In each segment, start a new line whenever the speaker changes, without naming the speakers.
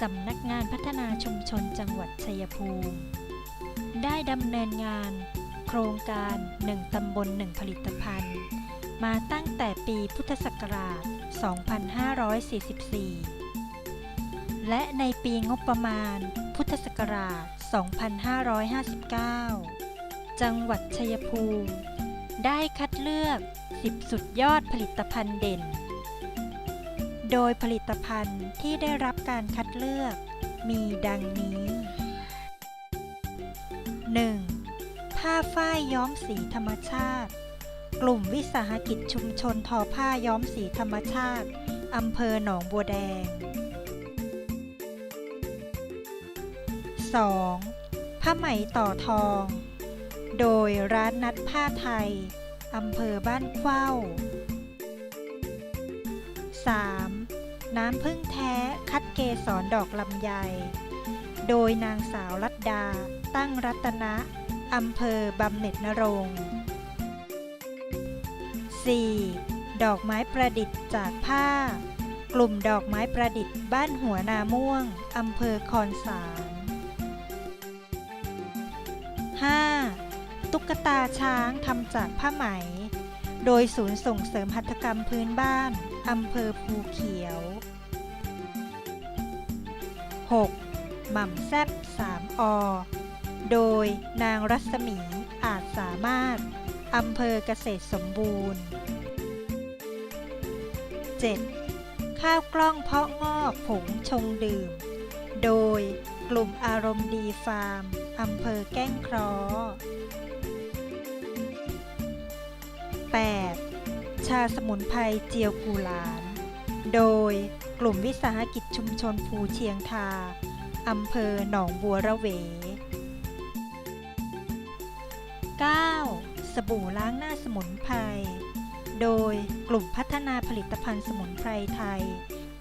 สำนักงานพัฒนาชุมชนจังหวัดชัยภูมิ ได้ดำเนินงาน โครงการ 1 ตำบล 1 ผลิตภัณฑ์ มาตั้งแต่ปีพุทธศักราช 2544 และในปีงบประมาณ พุทธศักราช 2559 จังหวัดชัยภูมิ ได้คัดเลือก 10 สุดยอดผลิตภัณฑ์เด่น โดยผลิตภัณฑ์ที่ได้รับการคัดเลือก มีดังนี้ 1. ผ้าฝ้ายย้อมสีธรรมชาติ กลุ่มวิสาหกิจชุมชนทอผ้าย้อมสีธรรมชาติอำเภอหนองบัวแดง 2. ผ้าไหมต่อทอง โดยร้านนัดผ้าไทยอำเภอบ้านเข้า 3. น้ำพึ่งแท้คัดเกสรดอกลำไย โดยนางสาวรัตดา ตั้งรัตนะอำเภอบำเหน็จนรงค์ 4. ดอกไม้ประดิษฐ์จากผ้า กลุ่มดอกไม้ประดิษฐ์บ้านหัวนาม่วงอำเภอคอนสาร 5. ตุ๊กตาช้างทำจากผ้าไหม โดยศูนย์ส่งเสริมหัตถกรรมพื้นบ้าน อำเภอภูเขียว 6. หม่ำแซบ3อ โดยนางรัศมีอาจสามารถ อำเภอเกษตรสมบูรณ์ 7. ข้าวกล้องเพาะงอกผงชงดื่ม โดยกลุ่มอารมณ์ดีฟาร์ม อำเภอแก้งคราะห์ 8. ชาสมุนไพรเจียวกูหลาน โดยกลุ่มวิสาหกิจชุมชนภูเชียงทา อำเภอหนองบัวระเว 9. สบู่ล้างหน้าสมุนไพร โดยกลุ่มพัฒนาผลิตภัณฑ์สมุนไพรไทย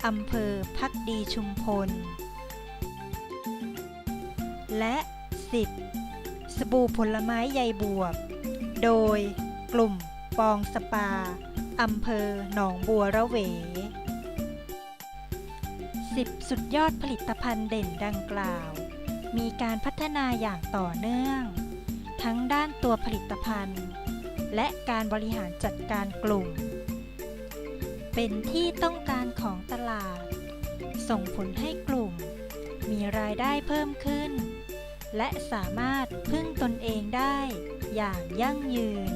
อำเภอพักดีชุมพล และ 10. สบู่ผลไม้ใยบวบ โดยกลุ่ม ปองสปา อำเภอหนองบัวระเว 10 สุดยอดผลิตภัณฑ์เด่นดังกล่าว มีการพัฒนาอย่างต่อเนื่อง ทั้งด้านตัวผลิตภัณฑ์ และการบริหารจัดการกลุ่ม เป็นที่ต้องการของตลาด ส่งผลให้กลุ่ม มีรายได้เพิ่มขึ้น และสามารถพึ่งตนเองได้อย่างยั่งยืน